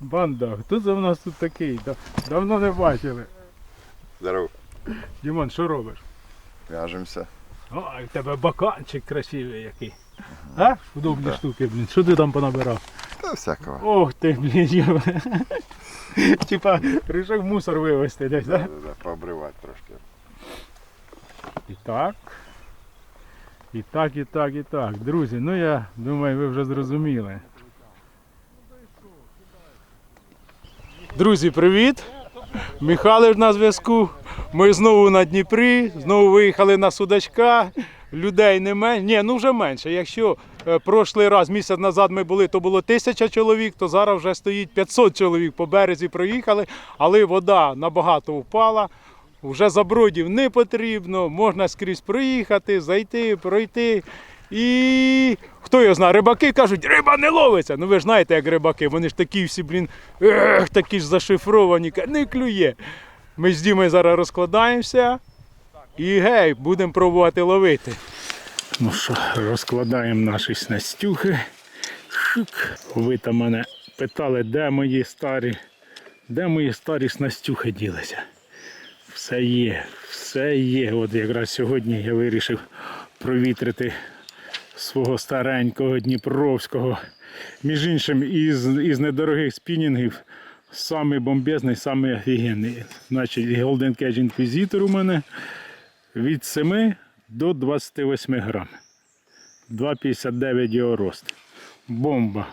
Банда, хто це в нас тут такий? Давно не бачили. Здоров. Дімон, що робиш? В'яжемося. О, а в тебе баканчик красивий який. А? Удобні Да. штуки, блін. Що ти там понабирав? Та всякого. Ох ти, блін. йо. Типа, рішив мусор вивезти десь, Да, так? да, да, пообривати трошки. І так. І так, і так, і так. Друзі, ну я думаю, ви вже зрозуміли. Друзі, привіт! Михайлович на зв'язку. Ми знову на Дніпрі, знову виїхали на судачка. Людей не менше. Ні, ну вже менше. Якщо е, прошлий раз, місяць назад ми були, то було тисяча чоловік, то зараз вже стоїть 500 чоловік по березі проїхали, але вода набагато впала. Вже забродів не потрібно, можна скрізь проїхати, зайти, пройти. І хто його знає, рибаки кажуть, риба не ловиться. Ну ви ж знаєте, як рибаки, вони ж такі всі, блін, ех, такі ж зашифровані, не клює. Ми з Дімою зараз розкладаємося і гей, будемо пробувати ловити. Ну що, розкладаємо наші снастюхи. Шик. Ви там мене питали, де мої старі, де мої старі снастюхи ділися. Все є, все є. От якраз сьогодні я вирішив провітрити свого старенького Дніпровського. Між іншим, із, із недорогих спінінгів самий бомбезний, самий офігенний. Значить, Golden Cage Inquisitor у мене від 7 до 28 грам. 2,59 його рост. Бомба.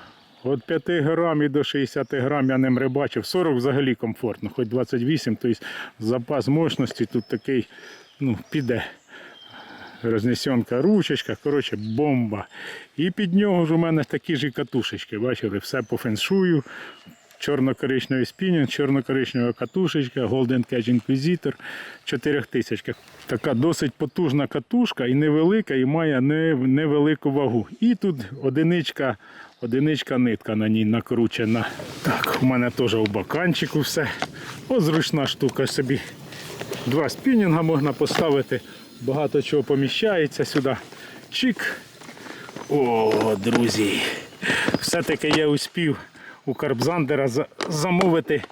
От 5 грамів до 60 грам я ним рибачив. 40 взагалі комфортно, хоч 28, тобто запас мощності тут такий, ну, піде. Рознесенка ручечка, коротше, бомба. І під нього ж у мене такі ж катушечки. Бачили, все по феншую. Чорно-коричневий спінінг, чорно-коричнева катушечка, Golden Cage Inquisitor 4000. Така досить потужна катушка і невелика, і має невелику вагу. І тут одиничка, одиничка нитка на ній накручена. Так, у мене теж у баканчику все. Ось зручна штука собі. Два спінінга можна поставити, багато чого поміщається сюди. Чик. О, друзі. Все-таки я успів у Карбзандера замовити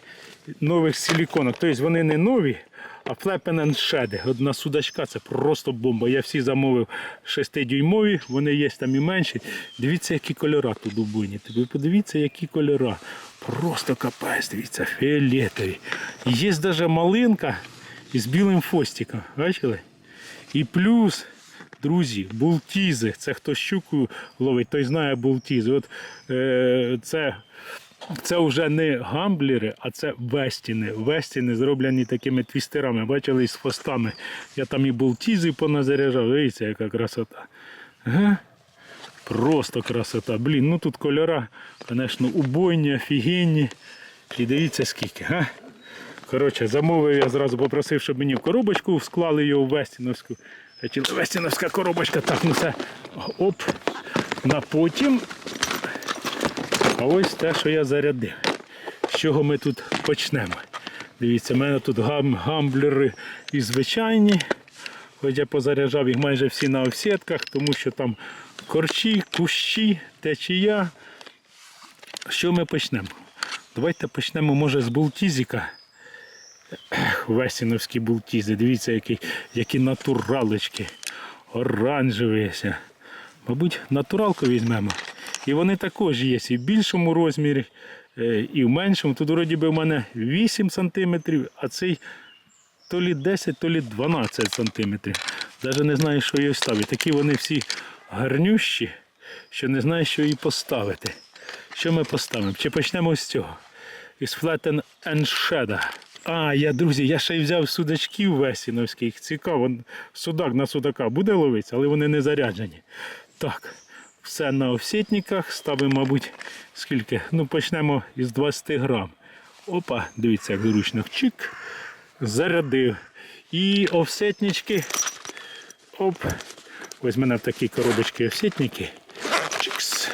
нових силіконок. Тобто вони не нові, а Flappen Shade. Одна судачка це просто бомба. Я всі замовив 6-дюймові, вони є там і менші. Дивіться, які кольора тут убойні. Ви подивіться, які кольора. Просто капець, дивіться, фіолетові. Є навіть малинка із білим фостиком. Бачили? І плюс, друзі, бултізи. Це хто щуку ловить, той знає бултізи. От е, це. Це вже не гамблери, а це вестіни. Вестіни зроблені такими твістерами. Бачили з хвостами. Я там і болтізи поназаряджав. Дивіться, яка красота. Ага. Просто красота. Блін, ну тут кольора, звісно, убойні, офігенні. І дивіться скільки. Га? Коротше, замовив я зразу попросив, щоб мені в коробочку склали його в Вестіновську. Вестіновська коробочка, так, ну це оп. На потім. А ось те, що я зарядив. З чого ми тут почнемо? Дивіться, в мене тут гам, гамблери і звичайні. Хоч я позаряджав їх майже всі на офсетках, тому що там корчі, кущі, течія. Що ми почнемо? Давайте почнемо, може, з бултізіка. Весіновські бултізи. Дивіться, які, які натуралочки. Оранжеві. Мабуть, натуралку візьмемо. І вони також є і в більшому розмірі, е, і в меншому. Тут вроді би в мене 8 см, а цей то лі 10, то лі 12 см. Навіть не знаю, що її ставити. Такі вони всі гарнющі, що не знаю, що її поставити. Що ми поставимо? Чи почнемо з цього? Із and Shadow. А, я, друзі, я ще й взяв судачків весіновських. Цікаво, судак на судака буде ловитися, але вони не заряджені. Так, все на офсетниках. Ставимо, мабуть, скільки? Ну, почнемо із 20 грам. Опа, дивіться, як зручно. Чик. Зарядив. І офсетнички. Оп. Ось в мене в такій коробочці офсетники. Чикс.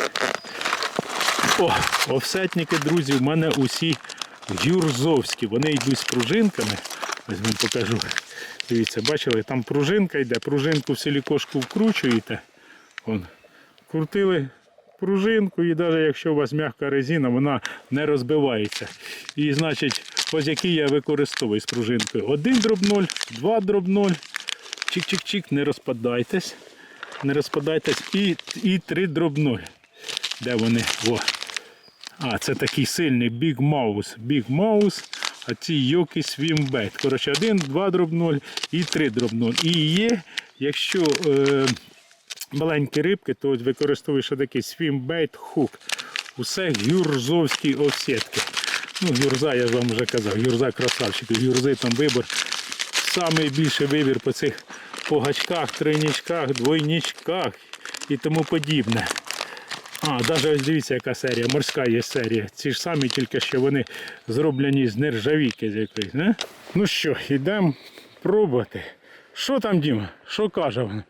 О, офсетники, друзі, в мене усі юрзовські. Вони йдуть з пружинками. Ось вам покажу. Дивіться, бачили, там пружинка йде. Пружинку в силікошку вкручуєте. Вон. Крутили, пружинку, і навіть якщо у вас м'яка резина, вона не розбивається. І значить, ось які я використовую з пружинкою. Один дроб 0, два дроб 0. Чик-чик-чик, не розпадайтесь. Не розпадайтесь. І, і три дроб 0. Де вони? Во. А, це такий сильний Big Mouse. Big Mouse, а ці Йоки Свімбет. Коротше, 1, 2 дроб 0 і 3 дроб 0. І є, якщо е, маленькі рибки, то використовуєш такий Swimбait Hook. Усе гюрзовські офсетки. Ну, гюрза, я вам вже казав, гюрза красавчик. Гюрзи там вибор. Самий більший вибір по цих погачках, тройничках, двойничках і тому подібне. А, навіть ось дивіться, яка серія, морська є серія. Ці ж самі, тільки що вони зроблені з нержавійки з якоїсь. Не? Ну що, йдемо пробувати. Що там, Діма? Що каже він?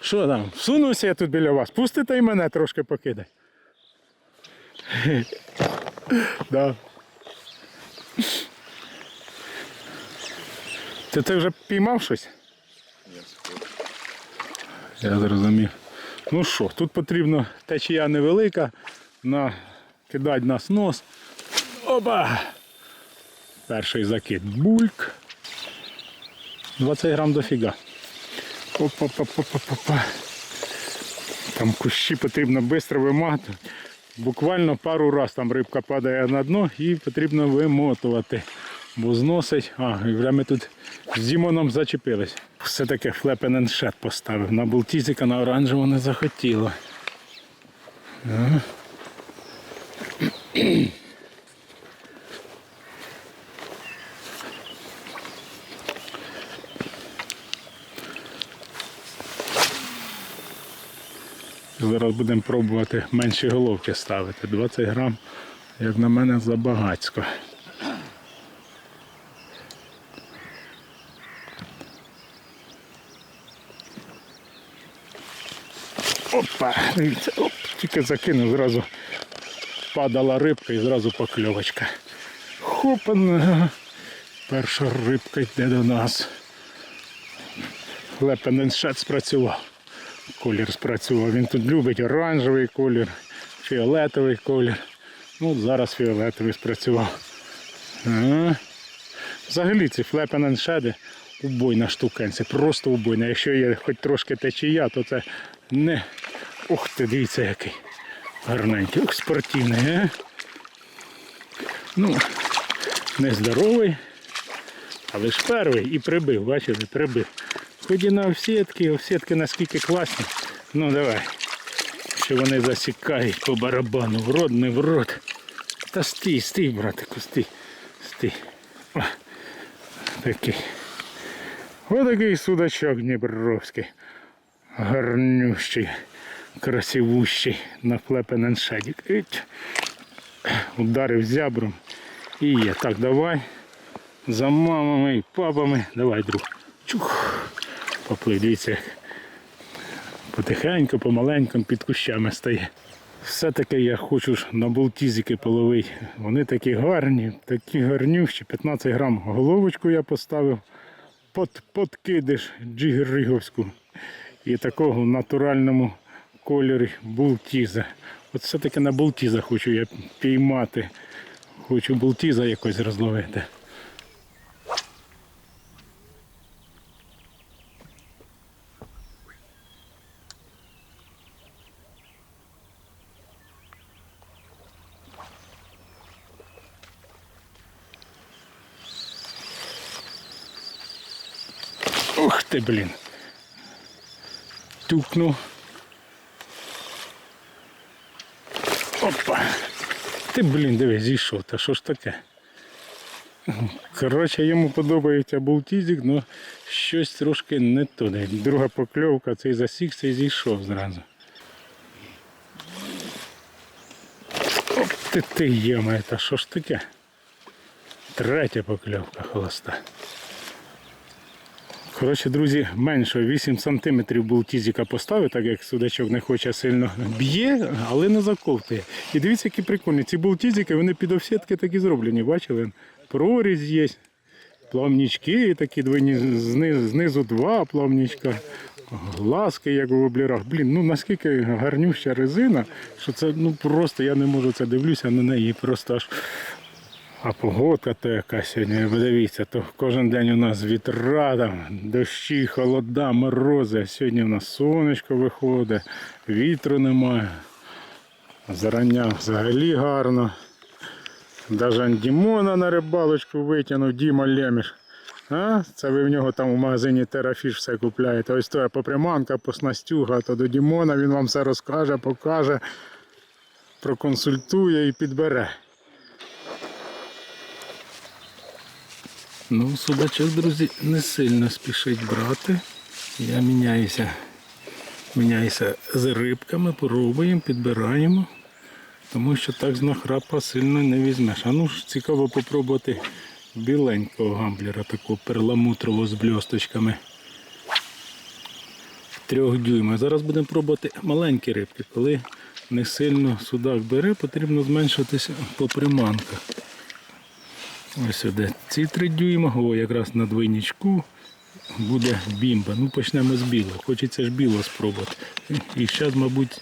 Що там? Всунувся я тут біля вас. Пустите і мене трошки покидай. Да. Ти, ти вже піймав щось? Я зрозумів. Ну що, тут потрібно течія невелика, на, кидати на снос. Опа! Перший закид. Бульк. 20 грам дофіга. Опа-па-па-па-па. Там кущі потрібно швидко вимагати. Буквально пару раз там рибка падає на дно і потрібно вимотувати. Бо зносить. А, і вже ми тут з Дімоном зачепились. Все таки флепененшет поставив. На болтізика на оранжево не захотіло. Зараз будемо пробувати менші головки ставити. 20 грам, як на мене, забагацько. Опа, дивіться, оп, тільки закинув, зразу падала рибка і зразу покльовочка. Хопана. Перша рибка йде до нас. Лепененшет спрацював. Колір спрацював. Він тут любить оранжевий колір, фіолетовий колір. Ну, зараз фіолетовий спрацював. Ага. Взагалі ці флепененшеди убойна штукенця, просто убойна. Якщо є хоч трошки течія, то це не. Ух ти, дивіться який. Гарненький. Ух, спортивний, а? Ну, нездоровий, але ж перший і прибив, бачите, прибив. Хоч і на овсетки, овсетки наскільки класні. Ну давай. Що вони засікають по барабану. В рот, не в рот. Та стій, стій, братику, стій. Стій. О, такий. Отакий судачок Дніпровський. Гарнющий, красивущий на флепененшедік. Ударив зябром. І є. Так, давай. За мамами і папами. Давай, друг. Чух. Поплив, дивіться, як потихеньку, помаленьку під кущами стає. Все-таки я хочу ж на болтізики половити. Вони такі гарні, такі гарнющі. 15 грам головочку я поставив. Под, подкидиш джигериговську. І такого в натуральному кольорі бултіза. От все-таки на бултіза хочу я піймати. Хочу бултіза якось розловити. Ух ти, блін. Тюкну. Опа. Ти, блін, диви, зійшов. Та що ж таке? Коротше, йому подобається бултізик, але щось трошки не туди. Друга покльовка, цей засікся і зійшов зразу. Оп, ти ти єма, та що ж таке? Третя покльовка холоста. Коротше, друзі, менше 8 см бултізика поставив, так як судачок не хоче сильно б'є, але не заковтує. І дивіться, які прикольні. Ці бултізики, вони під офсетки такі зроблені, бачили? Прорізь є, плавнічки такі двойні, зни- знизу два плавнічка. глазки, як у воблерах. Блін, ну наскільки гарнюща резина, що це ну просто я не можу це дивлюся на неї. Просто аж. А погодка то яка сьогодні, ви то кожен день у нас вітра, там, дощі, холода, морози. А сьогодні у нас сонечко виходить, вітру немає. Зарання взагалі гарно. Даже Дімона на рибалочку витягнув, Діма Леміш. А? Це ви в нього там у магазині Терафіш все купляєте. Ось то попряманка, поснастюга, то до Дімона він вам все розкаже, покаже, проконсультує і підбере. Ну, судачок, друзі, не сильно спішить брати. Я міняюся, міняюся з рибками, пробуємо, підбираємо. Тому що так з нахрапа сильно не візьмеш. А ну ж цікаво попробувати біленького гамблера, такого перламутрового з бльосточками. Трьох дюйма. Зараз будемо пробувати маленькі рибки. Коли не сильно судак бере, потрібно зменшитися по приманках. Ось сюди. Ці три дюйма, о, якраз на двойничку буде бімба. Ну почнемо з білого. Хочеться ж білого спробувати. І зараз, мабуть,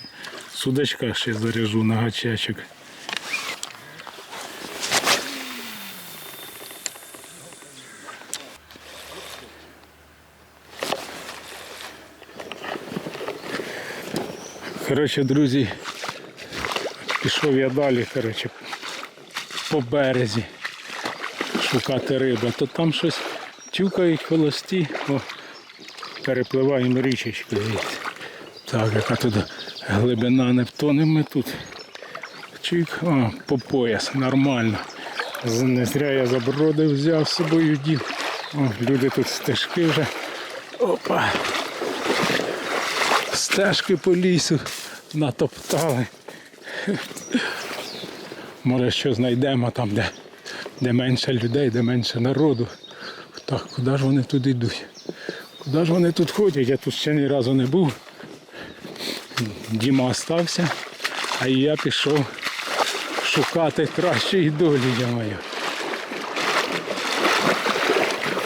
судачка ще заряжу на гачачок. Коротше, друзі, пішов я далі, коротше, по березі шукати рибу, то там щось тюкають холості. О, перепливаємо річечку. Так, яка тут глибина не втонемо ми тут. Чик, а, по пояс, нормально. Не зря я заброди взяв з собою дів. О, люди тут стежки вже. Опа. Стежки по лісу натоптали. Може, що знайдемо там, де, де менше людей, де менше народу. Так, куди ж вони тут йдуть? Куди ж вони тут ходять? Я тут ще ні разу не був. Діма остався, а я пішов шукати кращої долі, я маю.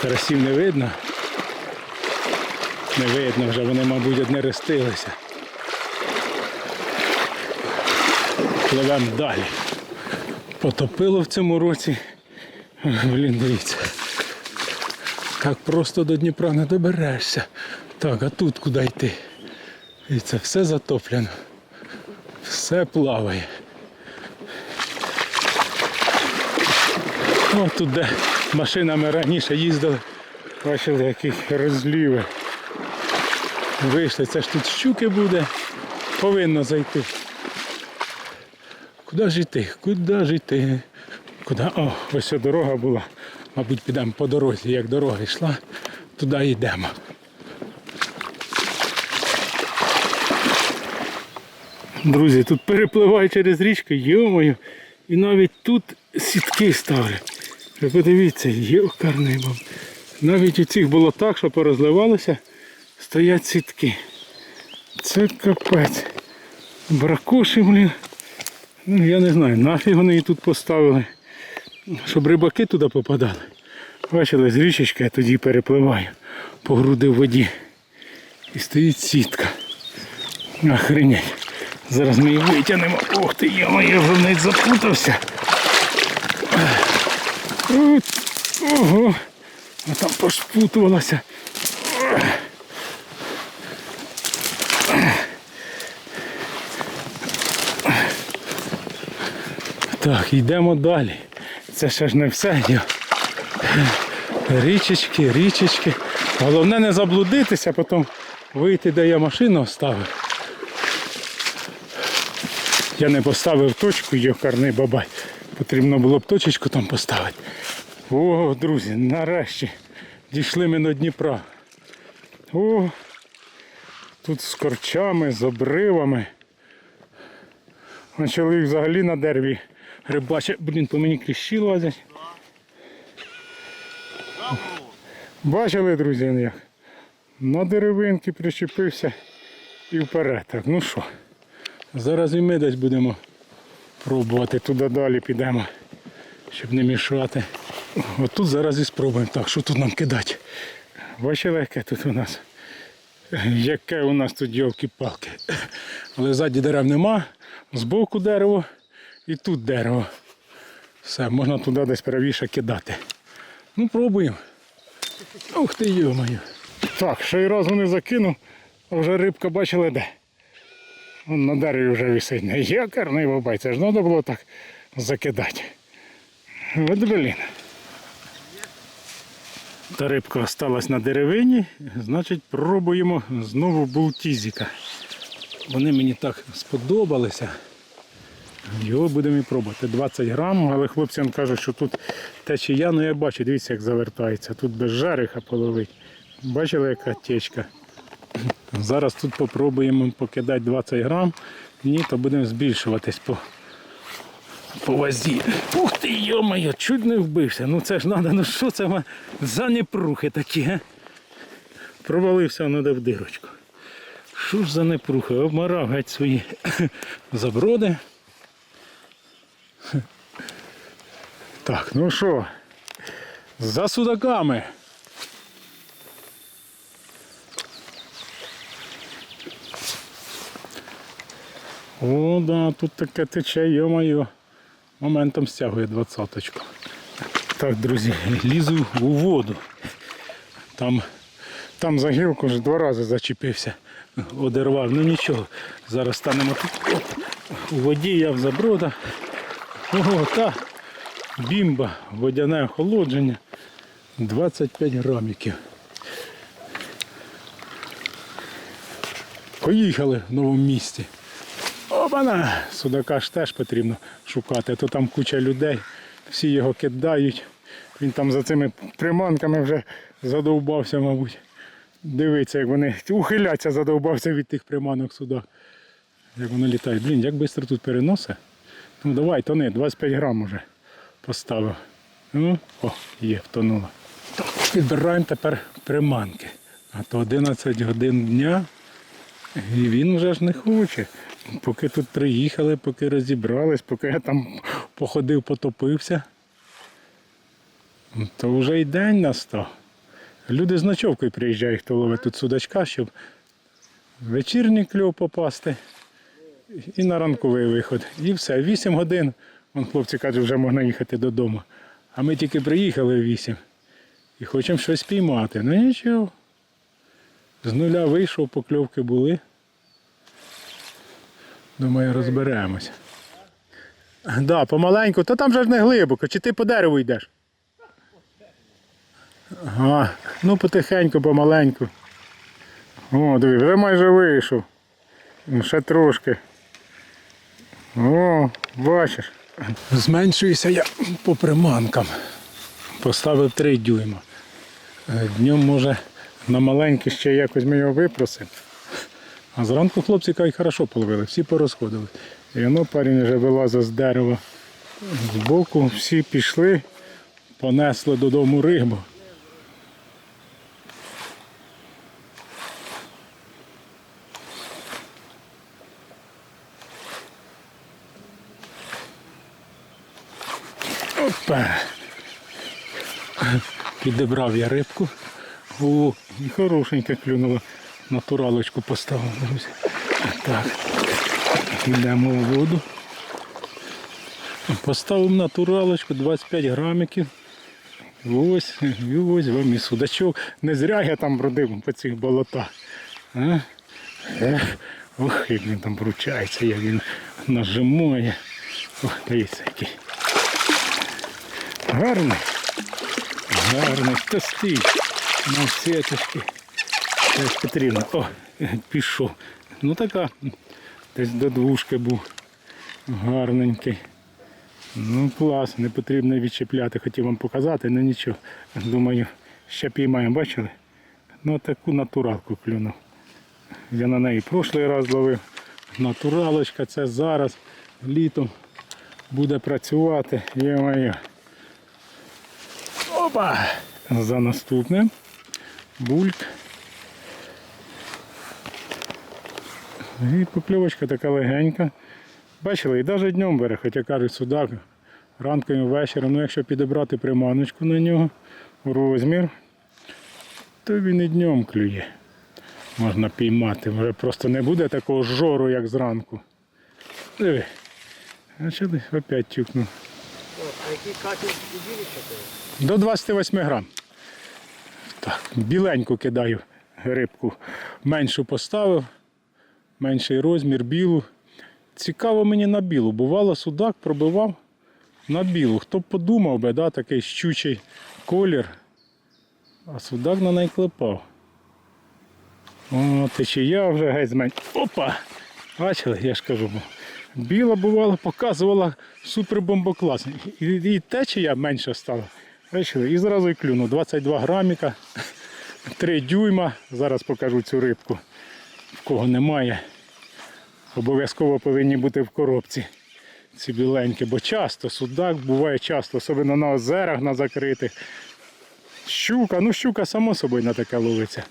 Карасів не видно. Не видно вже, вони, мабуть, одне рестилися. Пливемо далі. Потопило в цьому році. Блін, дивіться. Так просто до Дніпра не доберешся. Так, а тут куди йти? І це все затоплено. Все плаває. О, тут де машинами раніше їздили. Бачили, які розліви. Вийшли, це ж тут щуки буде. Повинно зайти. Куди ж йти? Куди ж йти? Куди? О, ось дорога була. Мабуть, підемо по дорозі, як дорога йшла, туди йдемо. Друзі, тут перепливаю через річку, йомою, і навіть тут сітки ставлять. Ви подивіться, йокарний баб. Навіть у цих було так, що порозливалося, стоять сітки. Це капець. Бракоші, блін. Ну, я не знаю, нафіг вони її тут поставили. Щоб рибаки туди попадали. Бачили, з річечки я тоді перепливаю по груди в воді. І стоїть сітка. Охренеть. Зараз ми її витягнемо. Ух ти, я моє вже навіть запутався. Ого. А там пошпутувалася. Так, йдемо далі. Це ще ж не все. Річечки, річечки. Головне не заблудитися, потім вийти, де я машину оставив. Я не поставив точку, йокарний бабай. Потрібно було б точечку там поставити. О, друзі, нарешті дійшли ми до Дніпра. О, тут з корчами, з обривами. А чоловік взагалі на дереві рибачить. Блін, по мені кліщі лазять. Бачили, друзі, як? На деревинки причепився і вперед. Так, ну що, зараз і ми десь будемо пробувати туди далі підемо, щоб не мішати. От тут зараз і спробуємо. Так, що тут нам кидати? Бачили, яке тут у нас Яке у нас тут йовки-палки. Але ззаді дерев нема, збоку дерево і тут дерево. Все, можна туди десь правіше кидати. Ну, пробуємо. Ух ти, йо-моє. Так, ще й разу не закинув, а вже рибка бачили де. Вон на дереві вже висить. Якарний бабай, це ж треба було так закидати. От блін. Та рибка осталась на деревині, значить пробуємо знову бултізіка. Вони мені так сподобалися. Його будемо і пробувати. 20 грам, але хлопцям кажуть, що тут течія, ну я бачу, дивіться, як завертається. Тут без жариха половить. Бачили, яка течка? Зараз тут попробуємо покидати 20 грам. Ні, то будемо збільшуватись по, по вазі. Ух ти, йо-моє, чуть не вбився. Ну це ж треба, ну що це за непрухи такі, га? Провалився воно в дирочку. Що ж за непрухи? Обмарав геть свої заброди. Так, ну що, за судаками. О, да, тут таке тече, йо-моє. Моментом стягує двадцяточку. Так, друзі, лізу у воду. Там, там за гілку вже два рази зачепився, одервав. Ну нічого, зараз станемо тут. Оп, у воді я в заброда. Ого, та бімба, водяне охолодження. 25 граміків. Поїхали в новому місті. Обана! Судака ж теж потрібно шукати, а то там куча людей, всі його кидають. Він там за цими приманками вже задовбався, мабуть. Дивиться, як вони ухиляться, задовбався від тих приманок судак. Як воно літає. Блін, як швидко тут переносить. Ну давай, тони, 25 грам уже поставив. Ну, о, є, втонуло. Так, Підбираємо тепер приманки. А то 11 годин дня. І він вже ж не хоче. Поки тут приїхали, поки розібрались, поки я там походив, потопився, то вже й день настав. Люди з ночовкою приїжджають, хто ловить тут судачка, щоб вечірній кльов попасти і на ранковий виход. І все. 8 годин. Вон хлопці кажуть, вже можна їхати додому. А ми тільки приїхали в 8 і хочемо щось піймати. Ну нічого. З нуля вийшов, покльовки були. Думаю, розберемось. Да, помаленьку, то там же ж не глибоко, чи ти по дереву йдеш? Ага, ну потихеньку, помаленьку. О, диви, вже майже вийшов. Ще трошки. О, бачиш. Зменшуюся я по приманкам. Поставив 3 дюйма. Е, Днем може на маленький ще якось ми його випросимо. А зранку хлопці кажуть, хорошо половили, всі порозходили. І воно парень вже вилазив з дерева збоку, всі пішли, понесли додому рибу. Опа. Підібрав я рибку. О, і хорошенька клюнула. Натуралочку поставив. Так. Йдемо в воду. Поставив натуралочку 25 грамиків. Ось, і ось вам і судачок. Не зря я там бродив по цих болотах. Ох, як він там вручається, як він нажимає. Ох, дивіться який. Гарний. Гарний. Тостий. На сеточки. Теж потрібно. О, пішов. Ну така. Десь до двушки був. Гарненький. Ну клас, не потрібно відчіпляти, хотів вам показати, але нічого. Думаю, ще піймаємо, бачили? Ну таку натуралку клюнув. Я на неї прошлий раз ловив. Натуралочка, це зараз літом буде працювати. Є-моє. Опа! За наступним. Бульк. І покльовочка така легенька. Бачили, і навіть днем бере, хоча кажуть судак, ранком і ввечері, ну якщо підібрати приманочку на нього, розмір, то він і днем клює. можна піймати. Вже просто не буде такого жору, як зранку. Диви. Ти опять тюкнув? Який катер? До 28 грам. Так, біленьку кидаю рибку. Меншу поставив, менший розмір, білу. Цікаво мені на білу. Бувало, судак пробивав на білу. Хто б подумав би, да, такий щучий колір. А судак на неї клепав. О, течія вже геть змен. Опа! Бачили, я ж кажу. Біла бувала, показувала супер бомбоклас. І, і течія менша стала. Бачили, і зразу і клюнув. 22 граміка, 3 дюйма. Зараз покажу цю рибку. В кого немає. Обов'язково повинні бути в коробці. Ці біленькі, бо часто судак буває часто, особливо на озерах на закритих. Щука, ну щука само собою на таке ловиться.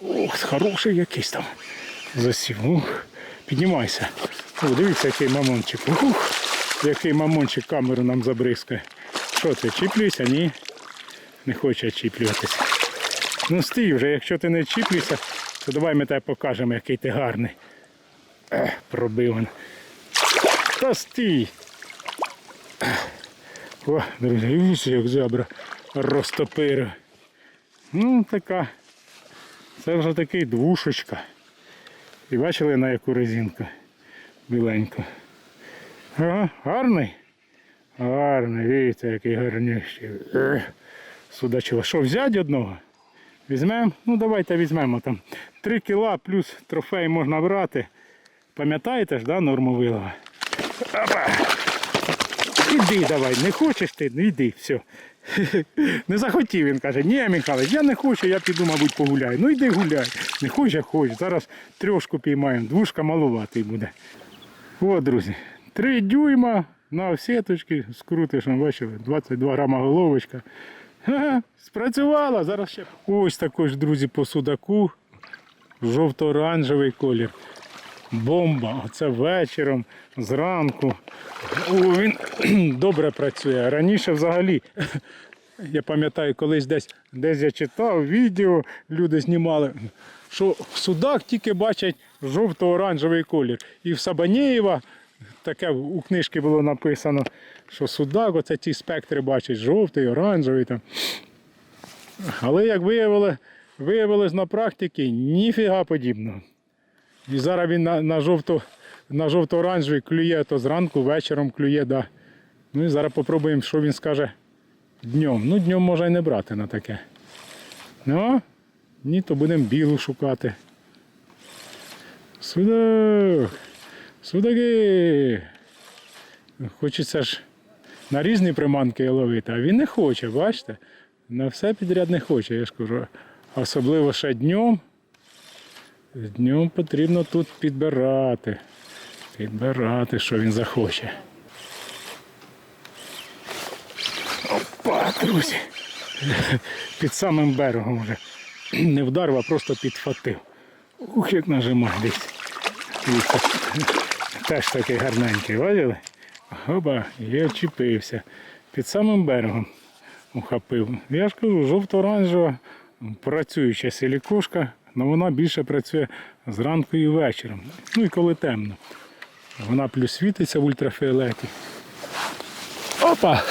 Ох, хороший якийсь там засів. Ух, піднімайся. О, дивіться, який мамончик. Ух, який мамончик камеру нам забризкає. Що ти, чіплюйся? Ні. Не хоче чіплюватися. Ну стій вже, якщо ти не чіплюйся, то давай ми тебе покажемо, який ти гарний. Ех, пробив він. Та стій. О, друзі, віж, як зебра розтопирив. Ну, така. Це вже такий двушечка. І бачили на яку резинку? Біленьку. Ага, гарний? Гарний, дивіться, який гарнющий. Ех, Судачило. Що, взяти одного? Візьмемо? Ну давайте візьмемо там. 3 кіла плюс трофей можна брати. Пам'ятаєте ж, да, норму вилова? Опа! Іди давай, не хочеш ти, ну йди, все. Не захотів він каже, ні, Михайлович, я не хочу, я піду, мабуть, погуляю. Ну йди гуляй. Не хочеш, хоч. Зараз трьошку піймаємо, двушка малуватий буде. О, друзі, три дюйма на сіточки, скрутиш, бачили, 22 грама головочка. Спрацювала, зараз ще. Ось також, друзі, по судаку. Жовто-оранжевий колір. Бомба. Оце вечором, зранку. О, він добре працює. Раніше взагалі. Я пам'ятаю, колись десь, десь я читав відео, люди знімали, що судак тільки бачать жовто-оранжевий колір. І в Сабанєєва таке у книжці було написано, що судак, оце ті спектри бачать, жовтий, оранжевий. Там. Але як виявили, виявилось на практиці, ніфіга подібного. І зараз він на, на, жовто, на жовто-оранжевий клює, то зранку, вечором клює, да. Ну і зараз попробуємо, що він скаже днем. Ну, днем може і не брати на таке. Ну, ні, то будемо білу шукати. Судак. Судаки. Хочеться ж на різні приманки ловити, а він не хоче, бачите? На все підряд не хоче, я ж кажу. Особливо ще днем. Днем потрібно тут підбирати. Підбирати, що він захоче. Опа, друзі. Під самим берегом вже. Не вдарив, а просто підхватив. Ух, як нажимає десь. Теж такий гарненький, бачили? Оба, я вчепився. Під самим берегом ухопив. Я ж кажу, жовто-оранжева працююча силікошка, але вона більше працює зранку і вечором. Ну і коли темно. Вона плюс світиться в ультрафіолеті. Опа!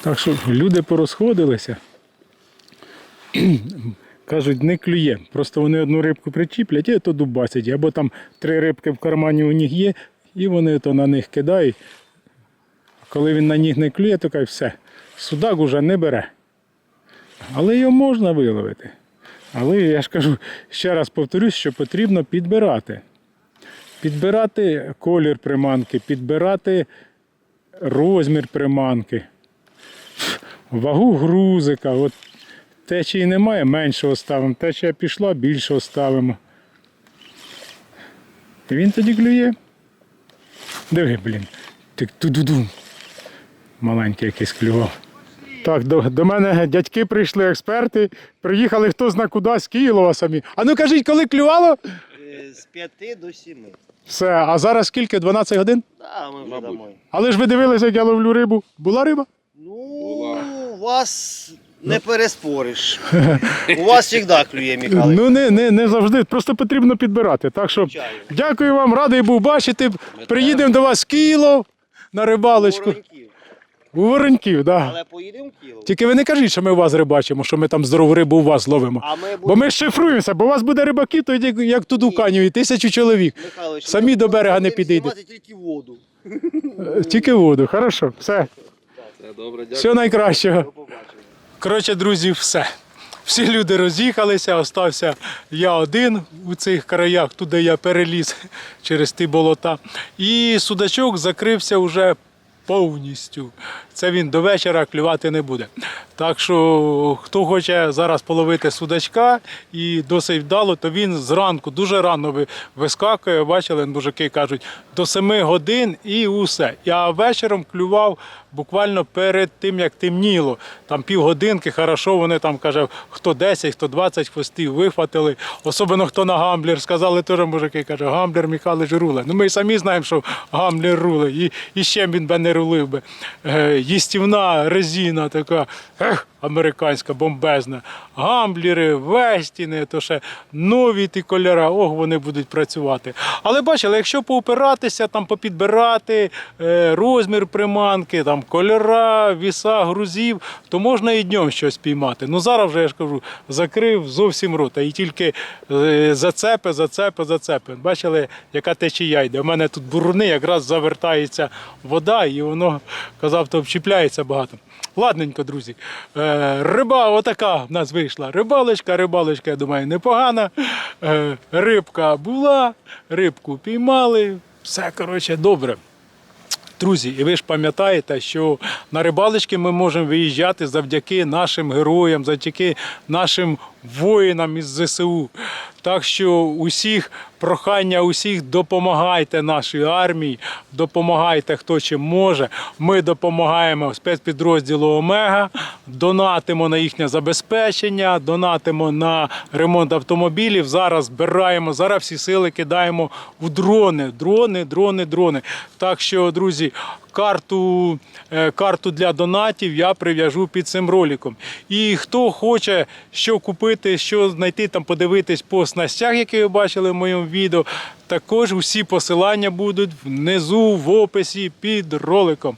Так що люди порозходилися. Кажуть, не клює. Просто вони одну рибку причіплять і то дубасять. Або там три рибки в кармані у них є, і вони то на них кидають. Коли він на них не клює, то каже, все, судак уже не бере. Але його можна виловити. Але я ж кажу, ще раз повторюсь, що потрібно підбирати. Підбирати колір приманки, підбирати розмір приманки, вагу грузика. От течії немає, меншого ставимо. Течія пішла, більшого ставимо. І він тоді клює. Диви, блін. Тик ту-ду-ду. Маленький якийсь клював. Так, до, до мене дядьки прийшли експерти, приїхали хто зна куди, з Києва самі. А ну кажіть, коли клювало? Е, З 5 до 7. Все, а зараз скільки? 12 годин? Да, ми вже домой. Але ж ви дивилися, як я ловлю рибу. Була риба? Ну, у вас Не переспориш. У вас завжди клює, Михайло. Ну не, не, не завжди, просто потрібно підбирати. Так що Звичайно. дякую вам, радий був бачити. Приїдемо до вас в Київ на рибалочку. Вороньків. У Вороньків, так. Да. Але поїдемо в Кіло. Тільки ви не кажіть, що ми у вас рибачимо, що ми там здорову рибу у вас ловимо. А ми Бо будемо... ми шифруємося, бо у вас буде рибаків, тоді як тут у Каніві, тисячу чоловік. Михайлович, самі до берега не підійдете. тільки воду. Е, Тільки воду, хорошо, все. Все найкращого. Коротше, друзі, все. Всі люди роз'їхалися, остався я один у цих краях, туди я переліз через ті болота. І судачок закрився вже повністю. Це він до вечора клювати не буде. Так що, хто хоче зараз половити судачка і досить вдало, то він зранку дуже рано вискакує. Бачили, мужики кажуть, до 7 годин і усе. Я вечором клював буквально перед тим, як темніло. Там півгодинки, хорошо, вони там каже, хто 10, хто 20 хвостів вихватили. Особливо хто на гамблер. Сказали теж мужики, каже, гамблер Михайлович руле. Ну ми самі знаємо, що гамблер руле. І, і ще він би не рулив би. Їстівна резина така, ех, американська, бомбезна. Гамблери, вестіни, то ще нові ті кольора, ох, вони будуть працювати. Але бачили, якщо поупиратися, там попідбирати е, розмір приманки, там кольора, віса, грузів, то можна і днем щось піймати. Ну зараз вже я ж кажу, закрив зовсім рота. І тільки е, зацепи, зацепи, зацепи. Бачили, яка течія йде. У мене тут буруни, якраз завертається вода, і воно казав, то вчіпляється багато. Ладненько, друзі. Е, риба отака в нас вийшла. Рибалочка, рибалочка, я думаю, непогана. Е, рибка була, рибку піймали. Все, коротше, добре. Друзі, і ви ж пам'ятаєте, що на рибалочки ми можемо виїжджати завдяки нашим героям, завдяки нашим воїнам із ЗСУ. Так що усіх прохання, усіх допомагайте нашій армії, допомагайте хто чим може. Ми допомагаємо спецпідрозділу Омега, донатимо на їхнє забезпечення, донатимо на ремонт автомобілів. Зараз збираємо, зараз всі сили кидаємо в дрони, дрони, дрони, дрони. Так що, друзі, карту, е, карту для донатів я прив'яжу під цим роликом. І хто хоче що купити, що знайти, там подивитись по снастях, які ви бачили в моєму відео, також усі посилання будуть внизу в описі під роликом.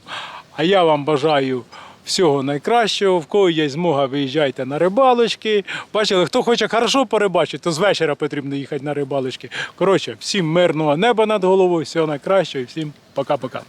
А я вам бажаю. Всього найкращого, в кого є змога, виїжджайте на рибалочки. Бачили, хто хоче хорошо порибачити, то з вечора потрібно їхати на рибалочки. Коротше, всім мирного неба над головою, всього найкращого і всім пока-пока.